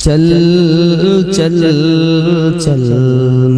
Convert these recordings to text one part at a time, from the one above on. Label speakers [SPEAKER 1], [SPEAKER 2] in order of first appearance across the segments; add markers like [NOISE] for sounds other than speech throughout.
[SPEAKER 1] চল চল চল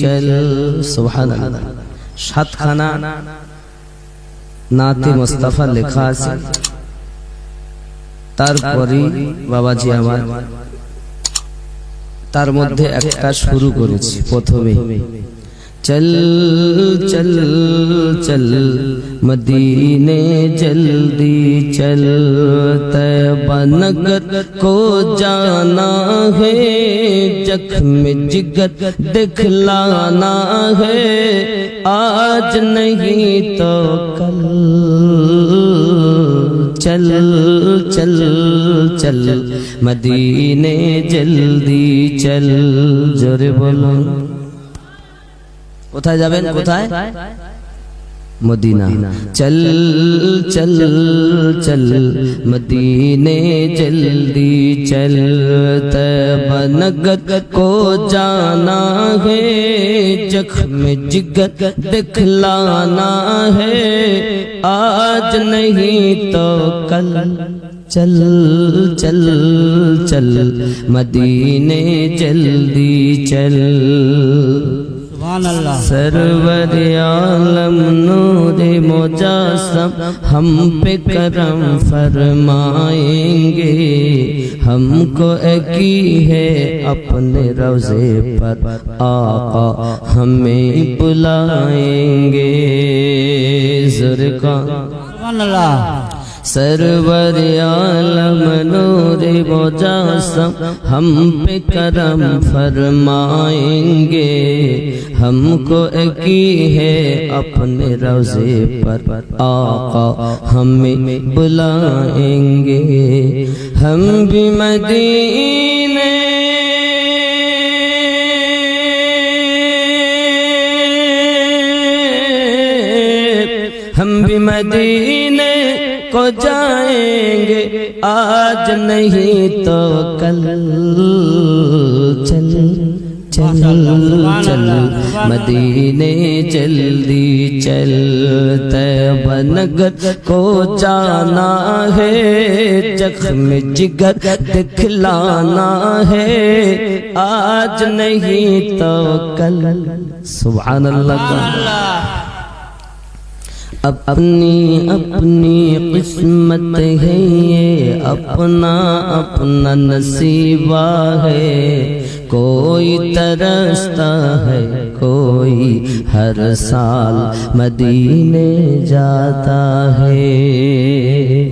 [SPEAKER 1] চল সুবহান সাতখানা নাতে মোস্তফা লেখা আছে তারপরে বাবাজি আমার তার মধ্যে একটা শুরু করেছি প্রথমে چل چل چل، مدینے جلدی چل بنگت کو جانا ہے زخم جگت دکھلانا ہے، آج نہیں تو کل۔ چل چل چل، مدینے جلدی چل جرے بولو কোথায় যাবেন কোথায় মদিনা চল চল চল মদিনে জলদি চল তবনগত کو جانا ہے جخم جگر دکھلانا ہے آج نہیں تو کل چل چل چل مدینے جلدی چل
[SPEAKER 2] سبحان اللہ۔
[SPEAKER 1] سرور عالم نور مجاسم ہم پہ کرم فرمائیں گے۔ ہم کو کی ہے اپنے روزے پر۔ آقا ہمیں بلائیں گے۔ زرکان
[SPEAKER 2] سبحان اللہ۔
[SPEAKER 1] سرور عالم نور مجاسم ہم پہ کرم فرمائیں گے۔ ہم کو کی ہے اپنے روزے پر آقا، ہمیں بلائیں گے۔ ہم بھی مدینے ہم بھی مدینے کو جائیں گے۔ آج نہیں تو کل چل چل چل مدینے جلدی چل تبنگر کو جانا ہے جخم جگر دکھلانا ہے۔ آج نہیں تو کل۔ سبحان اللہ۔ اپنی اپنی قسمت ہے یہ، اپنا اپنا نصیبہ ہے۔ کوئی ترستا ہے، کوئی ہر سال مدینے جاتا ہے۔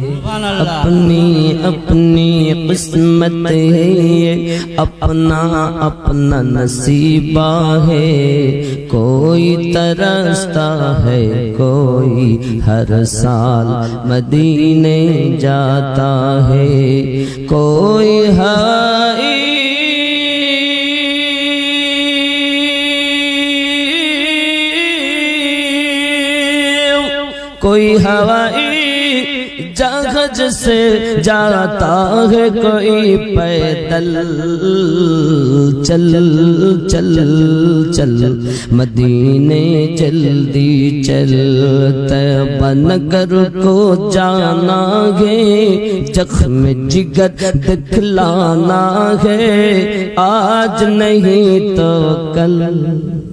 [SPEAKER 1] اپنی اپنی قسمت ہے، اپنا اپنا نصیبہ ہے۔ کوئی ترستا ہے، کوئی ہر سال مدینے جاتا ہے۔ کوئی ہر سے جاتا ہے کوئی پیدل۔ چل چل چل، مدینے جلدی چل تبنگر کو جانا ہے۔ زخم جگر دکھلانا ہے۔ آج نہیں تو کل۔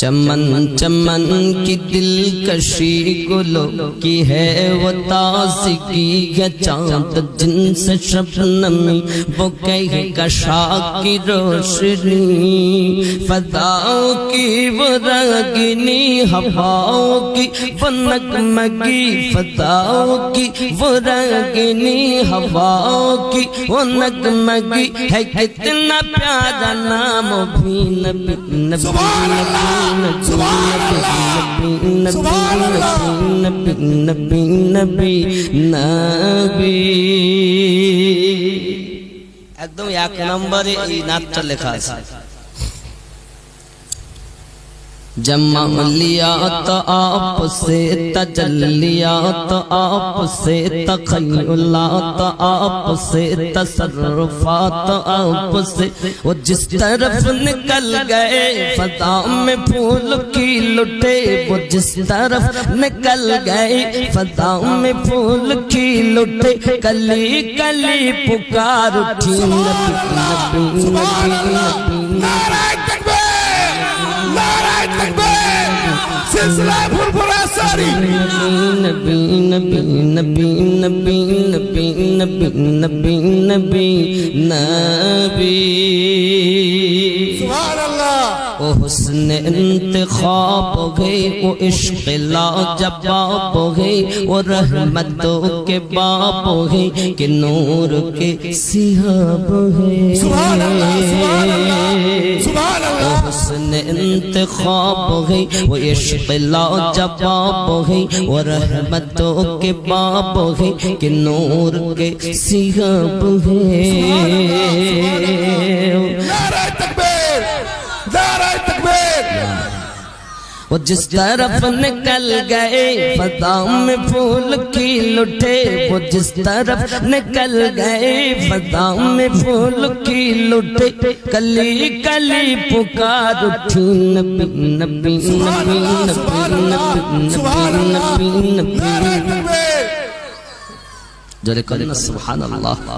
[SPEAKER 1] چمن چمن کی دلکشی گلو کی ہے وہ تازگی ہے چاند جن سے شبنمی وہ کہے کشا کی روشنی فضاؤں کی وہ رگنی ہواؤں کی وہ نگمگی فضاؤں کی وہ رگنی ہواؤں کی وہ نگمگی ہے کتنا پیارا نام بھی نبی نبی نبی নবী নবী নবী নবী একদম এক নম্বরে এই নাচটা লেখা আছে। جمالیات آپ سے تجلیات آپ سے تخیلات آپ سے تصرفات آپ سے وہ جس طرف نکل گئے فضا میں پھول کی لٹے وہ جس طرف نکل گئے فضا میں پھول کی لٹے کلی کلی پکار اٹھی نبی نبی نبی نبی
[SPEAKER 3] سلسلہ پھرپھرا ساری
[SPEAKER 1] نبی نبی نبی نبی نبی نبی نبی نبی نبی
[SPEAKER 3] سبحان
[SPEAKER 1] اللہ او حسن انتخاب گئی وہ عشق لا جباب گئی وہ رحمتوں کے باپ گئی کہ نور کے سیاب گئی۔
[SPEAKER 3] سبحان اللہ
[SPEAKER 1] حسن انتخاب گئی وہ عشق لا جباب گئی وہ رحمتوں کے باب گئی کہ نور کے سیاب گئی۔
[SPEAKER 3] نعرہ تکبیر نعرہ تکبیر
[SPEAKER 1] وہ جس طرف نکل گئے بادام پھول کی لٹے وہ جس طرف نکل گئے بادام پھول کی لٹے کلی کلی پکار اٹھی نبی نبی نبی نبی نبی نبی نبی نبی جرے کن سبحان اللہ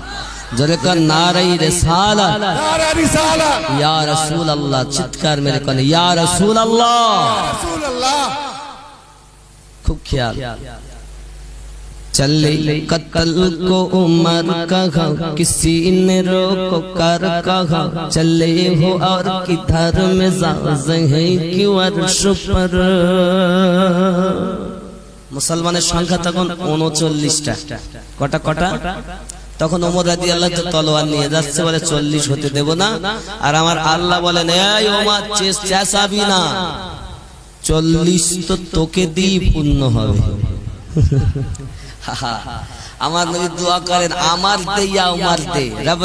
[SPEAKER 1] جرے کن نعرہ رسالہ۔
[SPEAKER 3] نعرہ رسالہ۔
[SPEAKER 1] یا رسول اللہ چتکار میرے کن یا رسول اللہ۔
[SPEAKER 3] رسول
[SPEAKER 1] اللہ۔ خوب چلے قتل کو عمر کہا کسی نے روکو کر کہا چلے ہو اور کدھر میں زاز ہیں کیوں عرش پر؟ মুসলমানের সংখ্যা তখন উনচল্লিশটা। কটা কটা? তখন ওমর রাজি আল্লাহ তলোয়ার নিয়ে যাচ্ছে বলে চল্লিশ হতে দেব না। আর আমার আল্লাহ বলেন না। চল্লিশ তো তোকে দিয়ে পূর্ণ হবে। [LAUGHS] আমার নবী দোয়া করেন আমার দে ইয়া উমার দে। রব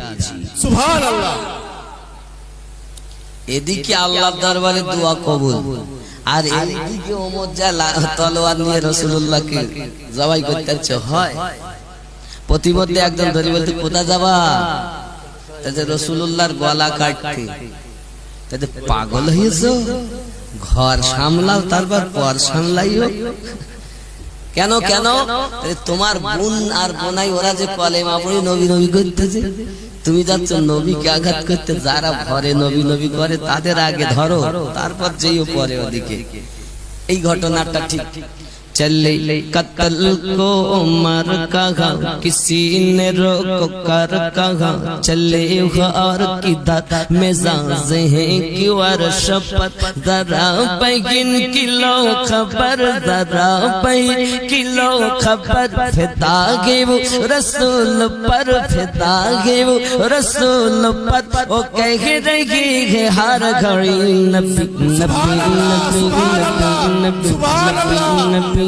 [SPEAKER 1] রাজি
[SPEAKER 3] সুবহান আল্লাহ
[SPEAKER 1] এদিকে আল্লাহর দরবারে দোয়া কবুল। আর এদিকে ওমর যা তলোয়ার নিয়ে রাসূলুল্লাহকে জবাই করতে হয়। প্রতিমধ্যে একজন ধরি বলতে কোথা যাবা? তাতে রসুল্লাহর গলা কাটতে। তাতে পাগল হয়েছ ঘর সামলাও তারপর পর সামলাইও। কেন কেন তোমার বোন আর বোনাই ওরা যে কলেমা মাপড়ে নবী নবী করতেছে। তুমি যাচ্ছ নবীকে আঘাত করতে যারা ঘরে নবী নবী করে তাদের আগে ধরো। তারপর যেইও পরে ওদিকে। এই ঘটনাটা ঠিক। چلے قتل کو عمر کہا کسی نے روک کر کہا چلے غار کی دت مزاز ہیں کیوں ورش پر ذرا بہن کی لو خبر ذرا پہ کی لو خبر فتا گے وہ رسول پر فتا گے وہ رسول پت وہ کہہ رہی ہے ہر گھڑی نبی نبی نبی نبی نبی نبی نبی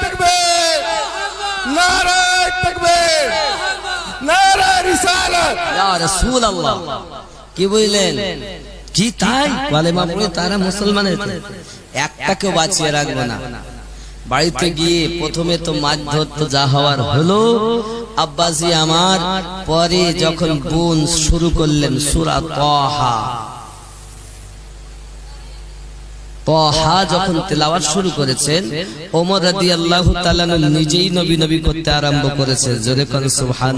[SPEAKER 3] তাকবীর নারায় তাকবীর নারায় রিসালাত।
[SPEAKER 1] ইয়া রাসূল কি বললেন? তাই? কালেমা পড়ে তারা মুসলমান একটাকেও বাঁচিয়ে রাখব না। বাড়িতে গিয়ে প্রথমে তো ধরতে যা হওয়ার হলো। আব্বাসি আমার পরে যখন বোন শুরু করলেন সুরা তহা। হা যখন তেলাওয়াত শুরু করেছেন ওমর রাদি আল্লাহ নিজেই নবী নবী করতে আরম্ভ করেছে। জোরে কোন
[SPEAKER 3] সুহান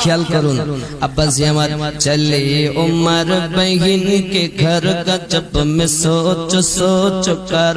[SPEAKER 1] খেয়াল করুন আব্বা জি আমার চলে ওমর বহিন কে ঘর কা জব মে সোচ সোচ কর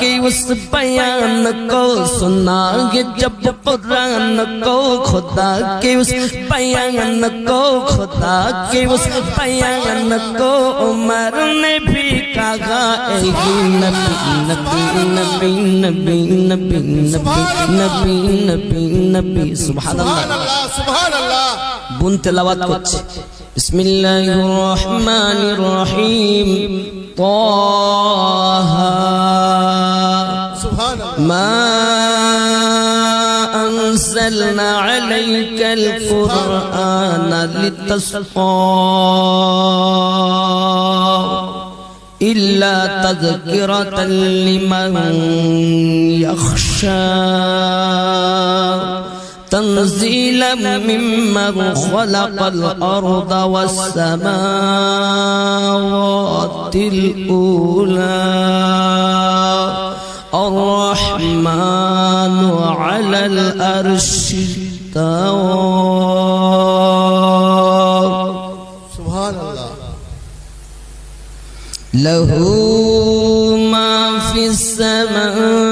[SPEAKER 1] کہ اس بیان کو سنا گے جب قرآن کو خدا کے اس بیان کو خدا کے اس بیان کو عمر نے بھی کہا، اے نبی نبی نبی نبی نبی نبی نبی
[SPEAKER 3] نبی، سبحان
[SPEAKER 1] اللہ۔ کچھ۔ بسم اللہ الرحمن الرحیم۔ طه.
[SPEAKER 3] سبحان الله.
[SPEAKER 1] ما أنزلنا عليك القرآن لتسقى إلا تذكرة لمن يخشى. تنزيلا ممن خلق الأرض والسماوات الأولى. الرحمن على الأرش استوى
[SPEAKER 3] سبحان الله.
[SPEAKER 1] له ما في السماوات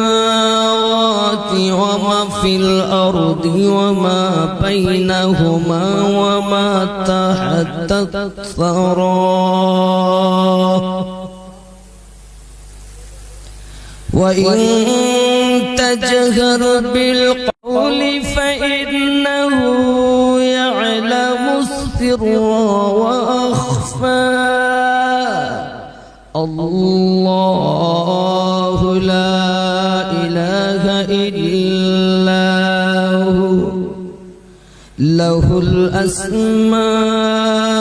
[SPEAKER 1] وما في الأرض وما بينهما وما تحت الثرى وإن تجهر بالقول فإنه يعلم السر وأخفى. الله لا إلا هو له الأسماء.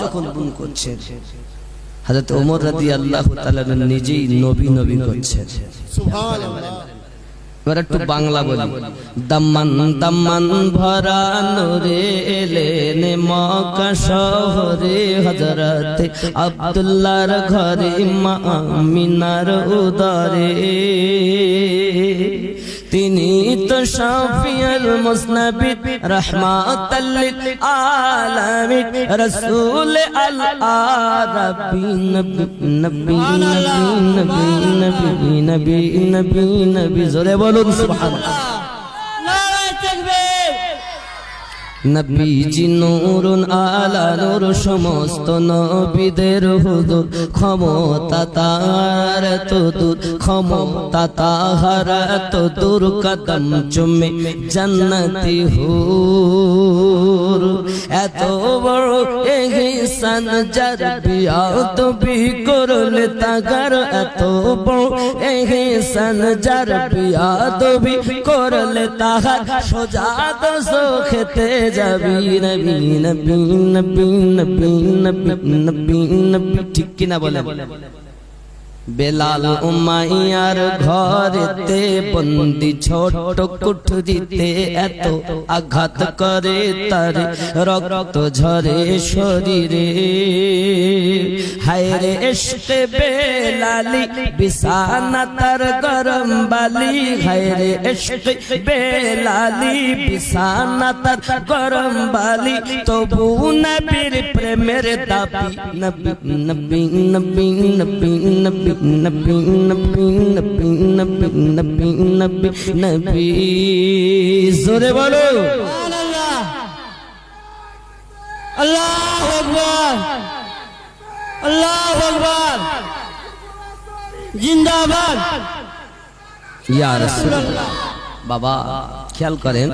[SPEAKER 1] যখন গুণ করছেন হযরত ওমর রাদিয়াল্লাহু তাআলা নিজেই নবী নবী করছেন এবার একটু বাংলা বলি দাম্মান দাম্মান ভরা রে এলেন মক্কা শহরে। হযরত আব্দুল্লাহর ঘরে মা আমিনার উদরে। তিনি তো শাফিয়াল মুসনবি রাহমাতাল লিল আলামিন, রাসূল আল আরবি নবী নবী নবী নবী নবী নবী বলুন, সুবহানাল্লাহ
[SPEAKER 2] নারায় তাকবীর
[SPEAKER 1] নবীজি নূরুন আলা নূর সমস্ত নবীদের হুজুর, ক্ষমতা তার তো দূর ক্ষমতা তাহার তো দূর কদম চুমে জান্নাতি হুর। এত বড় এহসান যার বিয়া তো বি করলে তাগার, এত বড় এহসান যার বিয়া তো বি করলে তাহার, সোজা তো খেতে যাবি নবী নবী নবী নবী নবী নবী নবী ঠিক কিনা বলে বেলাল উমাইয়ার ঘরেতে বন্দি ছোট কুঠরিতে এত আঘাত করে তার রক্ত ঝরে শরীরে। হায়রে এসকে বেলালি, বিছানা তার গরম বালি। হায়রে এসকে বেলালি, বিছানা তার গরম বালি। তবু নবীর প্রেমের দাবি নবী নবী নবী নবী نبی نبی نبی نبی نبی نبی نبی زورے بولو اللہ
[SPEAKER 2] اکبر اللہ اکبر زندہ باد یا
[SPEAKER 1] رسول اللہ بابا خیال کریں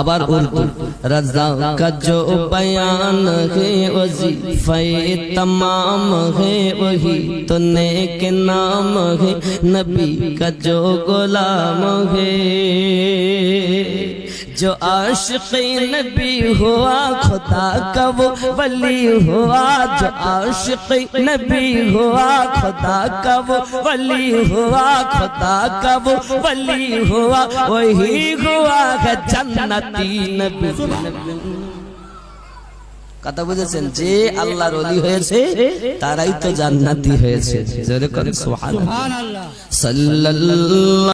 [SPEAKER 1] ابر اردو رضا کا جو بیان ہے وزیفہ تمام ہے وہی تو نیک نام ہے نبی کا جو غلام ہے۔ جو عاشق نبی ہوا خدا کا وہ ولی ہوا جو عاشق نبی ہوا خدا کا وہ ولی ہوا خدا کا وہ ولی ہوا وہی ہوا ہے جنتی نبی কথা বুঝেছেন যে আল্লাহর অলি হয়েছে তারাই তো জান্নাতি হয়েছে জোরে করেন সুবহানাল্লাহ
[SPEAKER 2] সুবহানাল্লাহ
[SPEAKER 1] সাল্লাল্লাহু